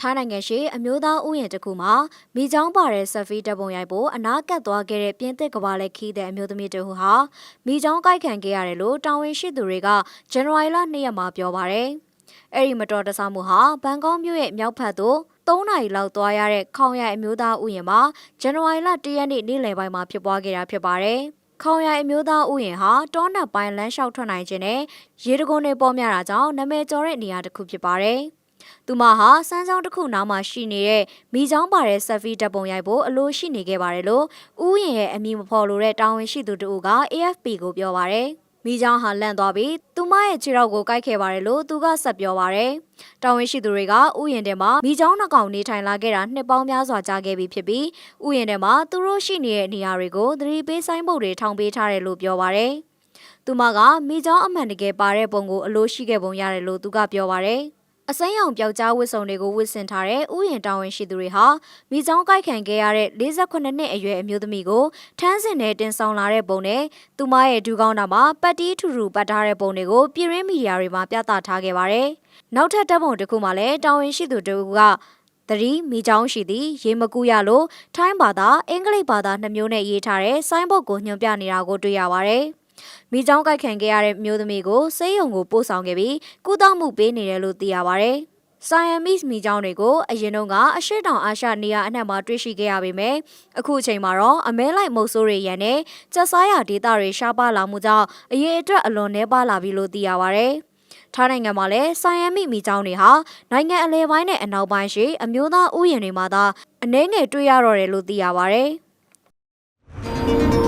ထိုင်းနိုင်ငံရှိအမျိုးသားဥယျာဉ်တစ်ခုမှာမိချောင်းပါတဲ့ဆက်ဖီတပ်ပုံရိုက်ဖို့အနာကပ်သွားခဲ့တဲ့ပြင်သစ်ကဘာလက်ခီးတဲ့အမျိုးသမီးတဦးဟာမိချောင်းကိုက်ခံခဲ့ရတယ်လို့တာဝန်ရှိသူတွေကဇန်နဝါရီလ2ရက်မှာပြောပါရယ်။အဲ့ဒီမတော်တဆမှုဟာဘန်ကောက်မြို့ရဲ့မြောက်ဖက်သို့3နာရီလောက်သွားရတဲ့ခေါင်ရိုင်အမျိုးသားဥယျာဉ်မှာဇန်နဝါရီလ1ရက်နေ့နေ့လယ်ပိုင်းမှာဖြစ်ပွားခဲ့တာဖြစ်ပါတယ်။ခေါင်ရိုင်အမျိုးသားဥယျာဉ်ဟာတောနက်ပိုင်းလမ်းလျှောက်ထွက်နိုင်ခြင်းနဲ့ရေတံခွန်တွေပေါ်များတာကြောင့်နာမည်ကျော်တဲ့နေရာတစ်ခုဖြစ်ပါတယ်။ သူမဟာစမ်းချောင်းတစ်ခုနားမှာရှိနေတဲ့မိချောင်းပါတဲ့ဆက်ဖီတပ်ပုံရိုက်ဖို့အလိုရှိနေခဲ့ပါတယ်လို့ဥယျာဉ်ရဲ့အမည်မဖော်လိုတဲ့တာဝန်ရှိသူတို့က AFP ကိုပြောပါတယ်။မိချောင်းဟာလန့်သွားပြီးသူမရဲ့ခြေထောက်ကိုကိုက်ခဲ့ပါတယ်လို့သူကဆက်ပြောပါတယ်။တာဝန်ရှိသူတွေကဥယျာဉ်ထဲမှာမိချောင်းနှကောင်နေထိုင်လာခဲ့တာနှစ်ပေါင်းများစွာကြာခဲ့ပြီဖြစ်ပြီးဥယျာဉ်ထဲမှာသူတို့ရှိနေတဲ့နေရာတွေကိုသတိပေးဆိုင်ပုတ်တွေထောင်ပေးထားတယ်လို့ပြောပါတယ်။သူမကမိချောင်းအမှန်တကယ်ပါတဲ့ပုံကိုအလိုရှိခဲ့ပုံရတယ်လို့သူကပြောပါတယ်။ အစိမ်းရောင်ပျောက်ကြားဝတ်စုံတွေကိုဝတ်ဆင်ထားတဲ့ဥယျာဉ်တာဝန်ရှိသူတွေဟာမိချောင်းကိုက်ခံခဲ့ရတဲ့48နှစ်အရွယ်အမျိုးသမီးကိုထမ်းစင်နဲ့တင်ဆောင်လာတဲ့ပုံနဲ့သူမရဲ့ဒူးကောင်းတာမှာပတ်တီးထူထူပတ်ထားတဲ့ပုံတွေကိုပြည်ရင်းမီဒီယာတွေမှာပြသထားခဲ့ပါတယ်။နောက်ထပ်တပ်ပုံတစ်ခုမှလည်းတာဝန်ရှိသူတို့ကသတိမိချောင်းရှိသည်ရေမကူရလို့ထိုင်းဘာသာအင်္ဂလိပ်ဘာသာနှစ်မျိုးနဲ့ရေးထားတဲ့ဆိုင်းဘုတ်ကိုညွှန်ပြနေတာကိုတွေ့ရပါတယ်။ မိချောင်းကိုက်ခံခဲ့ရတဲ့မျိုးသမီးကိုဆေးရုံကိုပို့ဆောင်ခဲ့ပြီးကုသမှုပေးနေတယ်လို့သိရပါတယ်။ Siamese မိချောင်းတွေကိုအရင်တုန်းကအရှိတောင်အာရှနေရာအနှံ့မှာတွေ့ရှိခဲ့ရပေမယ့်အခုအချိန်မှာတော့အမဲလိုက်မုတ်ဆိုးတွေရန်နဲ့ကျက်စားရဒေသတွေရှားပါလာမှုကြောင့်အရေးအတွက်အလွန်နှဲပါလာပြီလို့သိရပါဗျ။ထိုင်းနိုင်ငံမှာလည်းဆိုင်ယမ်မိမိချောင်းတွေဟာနိုင်ငံအလဲပိုင်းနဲ့အနောက်ပိုင်းရှိအမျိုးသားဥယျာဉ်တွေမှာသာအနှဲငယ်တွေ့ရတော့တယ်လို့သိရပါဗျ။